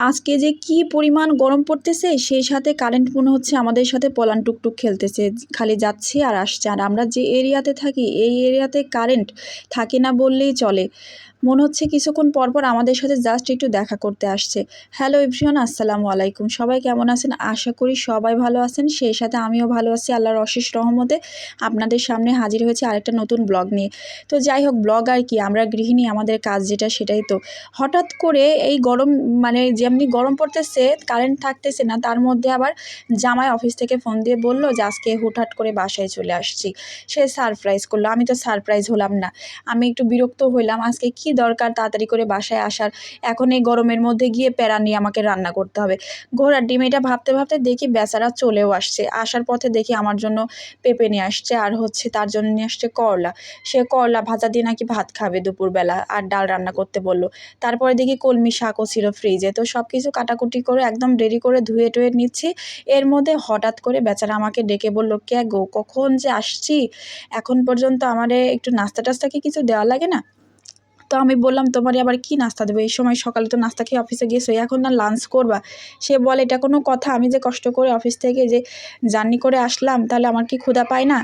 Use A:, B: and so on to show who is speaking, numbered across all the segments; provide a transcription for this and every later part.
A: আজকে যে কি পরিমাণ গরম পড়তেছে, সেই সাথে কারেন্ট মনে হচ্ছে আমাদের সাথে পলান টুকটুক খেলতেছে, খালি যাচ্ছে আর আসছে। আর আমরা যে এরিয়াতে থাকি, এই এরিয়াতে কারেন্ট থাকে না বললেই চলে। মনে হচ্ছে কিছুক্ষণ পরপর আমাদের সাথে জাস্ট একটু দেখা করতে আসছে। হ্যালো এভরিওয়ান আসসালামু আলাইকুম। সবাই কেমন আছেন? আশা করি সবাই ভালো আছেন। সেই সাথে আমিও ভালো আছি, আল্লাহর অশেষ রহমতে। আপনাদের সামনে হাজির হয়েছে আরেকটা নতুন ব্লগ নিয়ে। তো যাই হোক ব্লগ আর কি, আমরা গৃহিণী, আমাদের কাজ যেটা সেটাই তো। হঠাৎ করে এই গরম মানে যেমনি গরম পড়তেছে কারেন্ট থাকতেছে না, তার মধ্যে আবার জামাই অফিস থেকে ফোন দিয়ে বলল যে, আজকে হুটহাট করে বাসায় চলে আসছি। সে সারপ্রাইজ করল। আমি তো সারপ্রাইজ হলাম না। আমি একটু বিরক্ত হইলাম, আজকে কি দরকার তাড়াতাড়ি করে বাসায় আসার? এখন এই গরমের মধ্যে গিয়ে প্যারা নিয়ে আমাকে রান্না করতে হবে। ঘোড়ার ডিম এটা ভাবতে ভাবতে দেখি বেচারা চলেও আসছে। আসার পথে দেখি আমার জন্য পেঁপে নিয়ে আসছে আর হচ্ছে তার জন্য নিয়ে আসছে করলা। সে করলা ভাজা দিয়ে নাকি ভাত খাবে দুপুরবেলা আর ডাল রান্না করতে বলল। তারপরে দেখি কলমি শাকও ছিল ফ্রিজে তো সব কিছু কাটাকুটি করে একদম রেডি করে ধুয়ে টুয়ে নিচ্ছি। এর মধ্যে হঠাৎ করে বেচারা আমাকে ডেকে বলল, কে গো? কখন যে আসছি? এখন পর্যন্ত আমারে একটু নাস্তা টাস্তা কি কিছু দেওয়া লাগে না? তো আমি বললাম তোমারই আবার কি নাস্তা দেবো? এই সময় সকালে তো নাস্তা খেয়ে অফিসে গিয়েছো, এখন না লাঞ্চ করবা? সে বলে, এটা কোনো কথা, আমি যে কষ্ট করে অফিস থেকে যে জার্নি করে আসলাম, তাহলে আমার কি ক্ষুধা পায় না?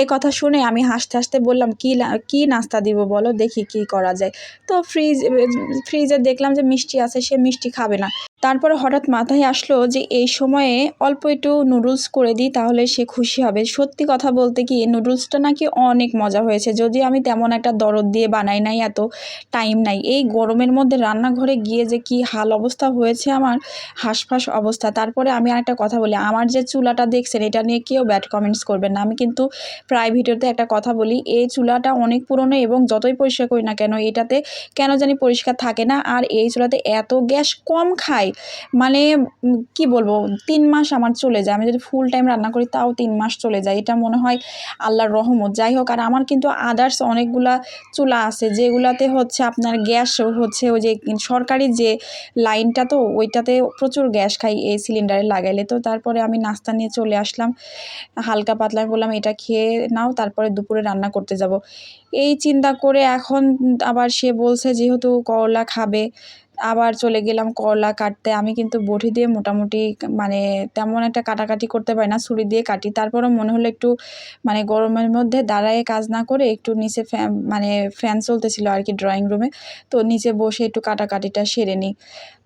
A: এই কথা শুনে আমি হাসতে হাসতে বললাম, কি কি নাস্তা দিব বলো, দেখি কি করা যায়? তো ফ্রিজ ফ্রিজে দেখলাম যে মিষ্টি আছে, সে মিষ্টি খাবে না। তারপরে হঠাৎ মাথায় আসলো যে এই সময়ে অল্প একটু নুডলস করে দিই, তাহলে সে খুশি হবে। সত্যি কথা বলতে কি নুডলসটা নাকি অনেক মজা হয়েছে। যদি আমি তেমন একটা দরদ দিয়ে বানাই নাই, এত টাইম নাই। এই গরমের মধ্যে রান্নাঘরে গিয়ে যে কি হাল অবস্থা হয়েছে আমার, হাঁসফাঁস অবস্থা। তারপরে আমি আরেকটা কথা বলি, আমার যে চুলাটা দেখছেন, এটা নিয়ে কেউ ব্যাড কমেন্টস করবেন না। আমি কিন্তু প্রায় ভিডিওতে একটা কথা বলি, এই চুলাটা অনেক পুরনো এবং যতই পরিষ্কার করি না কেন, এটাতে কেন জানি পরিষ্কার থাকে না। আর এই চুলাতে এত গ্যাস কম খায় মানে কি বলব, তিন মাস আমার চলে যায়। আমি যদি ফুল টাইম রান্না করি, তাও তিন মাস চলে যায়। এটা মনে হয় আল্লাহর রহমত। যাই হোক, আর আমার কিন্তু আদার্স অনেকগুলা চুলা আছে, যেগুলাতে হচ্ছে আপনার গ্যাস হচ্ছে ওই যে সরকারি যে লাইনটা তো, ওইটাতে প্রচুর গ্যাস খাই, এই সিলিন্ডারে লাগাইলে। তো তারপরে আমি নাস্তা নিয়ে চলে আসলাম। হালকা পাতলা বললাম, এটা খেয়ে নাও, তারপরে দুপুরে রান্না করতে যাব। এই চিন্তা করে এখন আবার সে বলছে, যেহেতু করলা খাবে আবার চলে গেলাম করলা কাটতে। আমি কিন্তু বটি দিয়ে মোটামুটি মানে তেমন একটা কাটাকাটি করতে পারি না, ছুরি দিয়ে কাটি। তারপরও মনে হলো একটু মানে গরমের মধ্যে দাঁড়ায় কাজ না করে একটু নিচে ফ্যান মানে ফ্যান চলতেছিল আর কি ড্রয়িং রুমে তো নিচে বসে একটু কাটাকাটিটা সেরে নিই।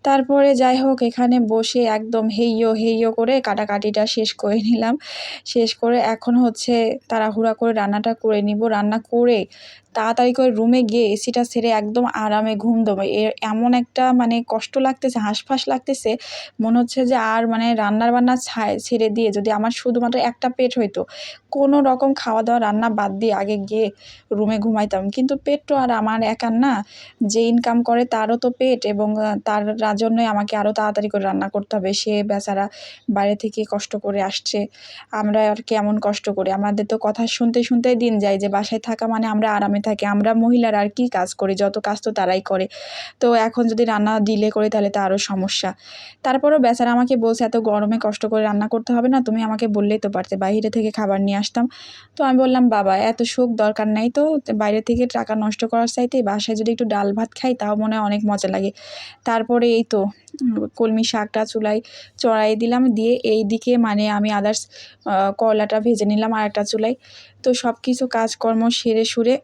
A: তারপরে যাই হোক এখানে বসে একদম হেইয়ো হেইয়ো করে কাটাকাটিটা শেষ করে নিলাম। শেষ করে এখন হচ্ছে তাড়াহুড়া করে রান্নাটা করে নিব। রান্না করে তাড়াতাড়ি করে রুমে গিয়ে এসিটা সেরে একদম আরামে ঘুম দেবো। এর এমন একটা মানে কষ্ট লাগতেছে, হাঁসফাঁস লাগতেছে, মনে হচ্ছে যে আর মানে রান্নার বান্না ছেড়ে দিয়ে যদি আমার শুধুমাত্র একটা পেট হইতো, কোনো রকম খাওয়া দাওয়া রান্না বাদ দিয়ে আগে গিয়ে রুমে ঘুমাইতাম। কিন্তু পেট তো আর আমার একার না, যে ইনকাম করে তারও তো পেট এবং তার জন্যই আমাকে আরও তাড়াতাড়ি করে রান্না করতে হবে। সে বেচারা বাইরে থেকে কষ্ট করে আসছে। আমরা আর কেমন কষ্ট করি? আমাদের তো কথা শুনতে শুনতেই দিন যায় যে বাসায় থাকা মানে আমরা আরামে থাকি। আমরা মহিলারা আর কী কাজ করি? যত কাজ তো তারাই করে। তো এখন যদি রান্না ডিলে করে তাহলে তো আরও সমস্যা। তারপরেও বেচারা আমাকে বলছে, এত গরমে কষ্ট করে রান্না করতে হবে না? তুমি আমাকে বললেই তো পারতে। বাইরে থেকে খাবার নিয়ে আসতাম। তো আমি বললাম, বাবা, এত সুখ দরকার নাই তো বাইরে থেকে টাকা নষ্ট করার চাইতে বাসায় যদি একটু ডাল ভাত খাই তাও মনে হয় অনেক মজা লাগে। তারপরে এই তো কলমি শাকটা চুলায় চড়াই দিলাম, দিয়ে এই দিকে মানে আমি আদার্স করলাটা ভেজে নিলাম আর একটা চুলায়। তো সব কিছু কাজকর্ম সেরে সুরে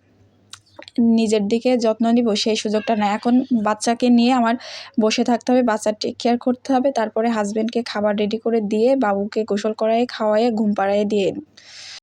A: নিজের দিকে যত্ন নিব, সেই সুযোগটা না। এখন বাচ্চাকে নিয়ে আমার বসে থাকতে হবে বাচ্চার টেক কেয়ার করতে হবে, তারপরে হাজব্যান্ডকে খাবার রেডি করে দিয়ে বাবুকে গোসল করাই খাওয়াইয়ে ঘুম পাড়াইয়ে দিয়ে